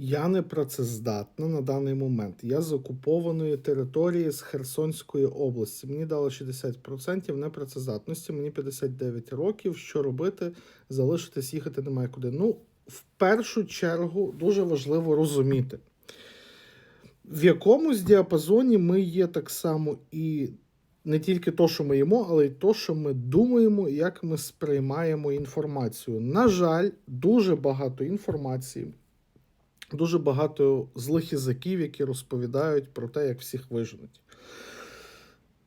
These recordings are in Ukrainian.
Я не працездатна на даний момент. Я з окупованої території з Херсонської області. Мені дали 60% непрацездатності, мені 59 років. Що робити? Залишитись, їхати немає куди. Ну, в першу чергу, дуже важливо розуміти, в якомусь діапазоні ми є так само і не тільки то, що ми їмо, але й то, що ми думаємо, як ми сприймаємо інформацію. На жаль, дуже багато інформації. Дуже багато злих язиків, які розповідають про те, як всіх виженуть.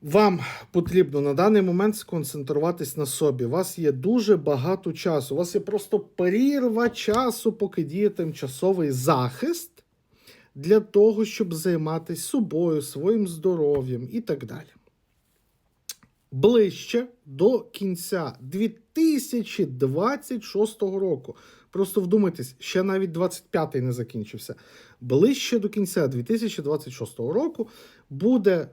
Вам потрібно на даний момент сконцентруватись на собі. У вас є дуже багато часу. У вас є просто перірва часу, поки діє тимчасовий захист для того, щоб займатися собою, своїм здоров'ям і так далі. Ближче до кінця 2026 року. Просто вдумайтесь, ще навіть 25-й не закінчився. Ближче до кінця 2026 року буде,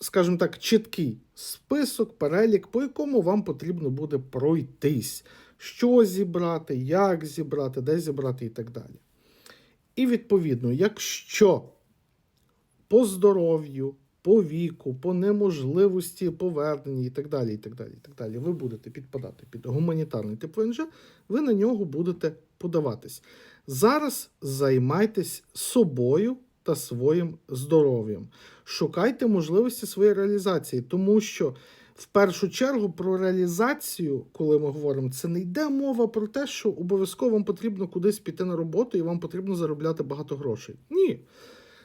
скажімо так, чіткий список, перелік, по якому вам потрібно буде пройтись, що зібрати, як зібрати, де зібрати і так далі. І відповідно, якщо по здоров'ю, по віку, по неможливості повернення і так далі, і так далі, і так далі, ви будете підпадати під гуманітарний тип ВНЖ, ви на нього будете подаватись. Зараз займайтесь собою та своїм здоров'ям. Шукайте можливості своєї реалізації, тому що в першу чергу про реалізацію, коли ми говоримо, це не йде мова про те, що обов'язково вам потрібно кудись піти на роботу і вам потрібно заробляти багато грошей. Ні.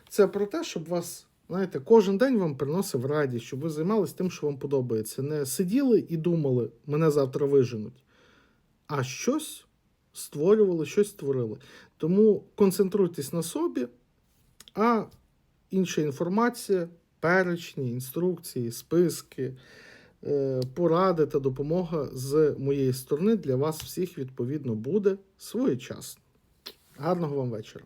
Це про те, щоб вас, знаєте, кожен день вам приносив радість, щоб ви займалися тим, що вам подобається. Не сиділи і думали, мене завтра виженуть, а щось створювали, щось створили. Тому концентруйтесь на собі, а інша інформація, перечні, інструкції, списки, е, поради та допомога з моєї сторони для вас всіх відповідно буде своєчасно. Гарного вам вечора!